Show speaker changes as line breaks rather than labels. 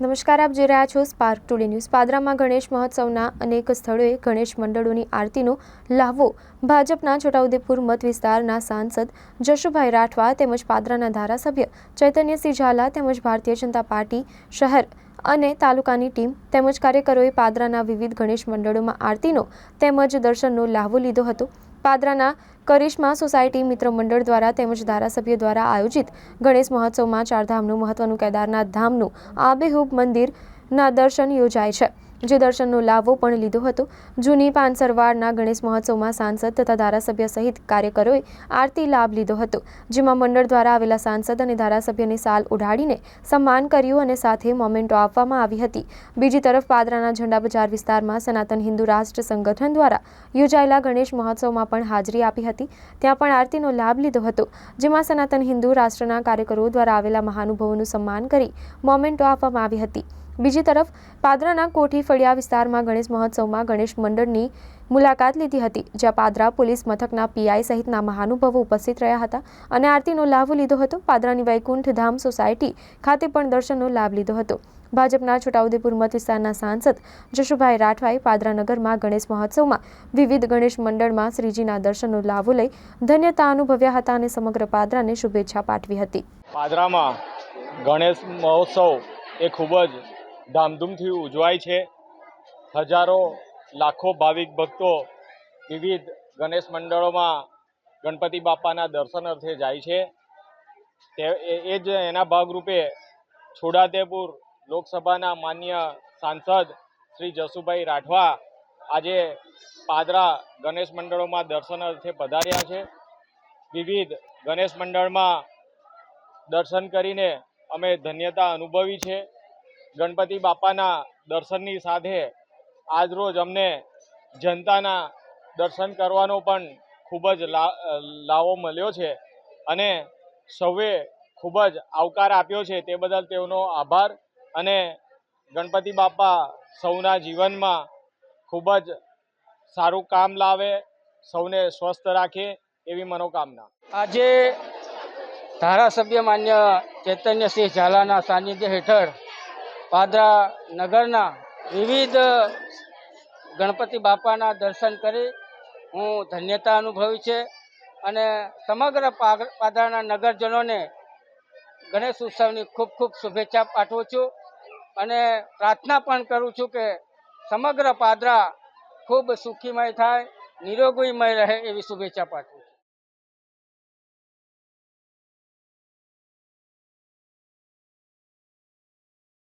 નમસ્કાર, આપ જોઈ રહ્યા છો સ્પાર્ક ટુડે ન્યૂઝ પાદરામાં ગણેશ મહોત્સવના અનેક સ્થળોએ ગણેશ મંડળોની આરતીનો લાહવો. ભાજપના છોટાઉદેપુર મત વિસ્તારના સાંસદ જશુભાઈ રાઠવા તેમજ પાદરાના ધારાસભ્ય ચૈતન્યસિંહ ઝાલા તેમજ ભારતીય જનતા પાર્ટી શહેર અને તાલુકાની ટીમ તેમજ કાર્યકરોએ પાદરાના વિવિધ ગણેશ મંડળોમાં આરતીનો તેમજ દર્શનનો લાહવો લીધો હતો. પાદરાના કરિશ્મા સોસાયટી મિત્ર મંડળ દ્વારા તેમજ ધારાસભ્ય દ્વારા આયોજિત ગણેશ મહોત્સવમાં ચારધામનું મહત્વનું કેદારનાથ ધામનું આબેહૂબ મંદિરના દર્શન યોજાય છે. જે દર્શનનો લાભો પણ લીધો હતો. જૂની પાનસરવારના ગણેશ મહોત્સવમાં સાંસદ તથા ધારાસભ્ય સહિત કાર્યકરોએ આરતી લાભ લીધો હતો, જેમાં મંડળ દ્વારા આવેલા સાંસદ અને ધારાસભ્યની સાલ ઉઢાડીને સન્માન કર્યું અને સાથે મોમેન્ટો આપવામાં આવી હતી. બીજી તરફ પાદરાના ઝંડા બજાર વિસ્તારમાં સનાતન હિન્દુ રાષ્ટ્ર સંગઠન દ્વારા યોજાયેલા ગણેશ મહોત્સવમાં પણ હાજરી આપી હતી. ત્યાં પણ આરતીનો લાભ લીધો હતો, જેમાં સનાતન હિન્દુ રાષ્ટ્રના કાર્યકરો દ્વારા આવેલા મહાનુભાવોનું સન્માન કરી મોમેન્ટો આપવામાં આવી હતી. બીજી તરફ, પાદરાના કોઠી ફળિયા વિસ્તારમાં ગણેશ મહોત્સવમાં ગણેશ મંડળની મુલાકાત લીધી હતી, જ્યાં પાદરા પોલીસ મથકના પીઆઈ સહિતના મહાનુભાવો ઉપસ્થિત રહ્યા હતા અને આરતીનો લાભ લીધો હતો. પાદરાની વૈકુંઠ ધામ સોસાયટી ખાતે પણ દર્શનનો લાભ લીધો હતો. ભાજપના છોટાઉદેપુર મત વિસ્તારના સાંસદ જશુભાઈ રાઠવાએ પાદરાનગરમાં ગણેશ મહોત્સવમાં વિવિધ ગણેશ મંડળમાં શ્રીજીના દર્શનનો લાભો લઈ ધન્યતા અનુભવ્યા હતા અને સમગ્ર પાદરાને શુભેચ્છા પાઠવી હતી.
પાદરામાં ગણેશ મહોત્સવ એ ખૂબ જ ધામધૂમથી ઉજવાય છે. હજારો, લાખો ભાવિક ભક્તો વિવિધ ગણેશ મંડળોમાં ગણપતિ બાપાના દર્શન અર્થે જાય છે. તે એ- જ એના ભાગરૂપે છોટાઉદેપુર લોકસભાના માન્ય સાંસદ શ્રી જસુભાઈ રાઠવા આજે પાદરા ગણેશ મંડળોમાં દર્શન અર્થે પધાર્યા છે. વિવિધ ગણેશ મંડળમાં દર્શન કરીને અમે ધન્યતા અનુભવી છે. ગણપતિ બાપાના દર્શનની સાથે આજરોજ અમને જનતાના દર્શન કરવાનો પણ ખૂબ જ લાવો મળ્યો છે અને સૌએ ખૂબ જ આવકાર આપ્યો છે તે બદલ તેઓનો આભાર અને ગણપતિ બાપા સૌના જીવનમાં ખૂબ જ સારું કામ લાવે, સૌને સ્વસ્થ રાખે એવી મનોકામના.
આજે ધારાસભ્ય માન્ય ચૈતન્યસિંહ ઝાલાના સાનિધ્ય હેઠળ પાદરા નગરના વિવિધ ગણપતિ બાપાના દર્શન કરી હું ધન્યતા અનુભવી છે અને સમગ્ર પાદરાના નગરજનોને ગણેશ ઉત્સવની ખૂબ ખૂબ શુભેચ્છા પાઠવું છું અને પ્રાર્થના પણ કરું છું કે સમગ્ર પાદરા ખૂબ સુખીમય થાય, નિરોગીમય રહે એવી શુભેચ્છા પાઠવું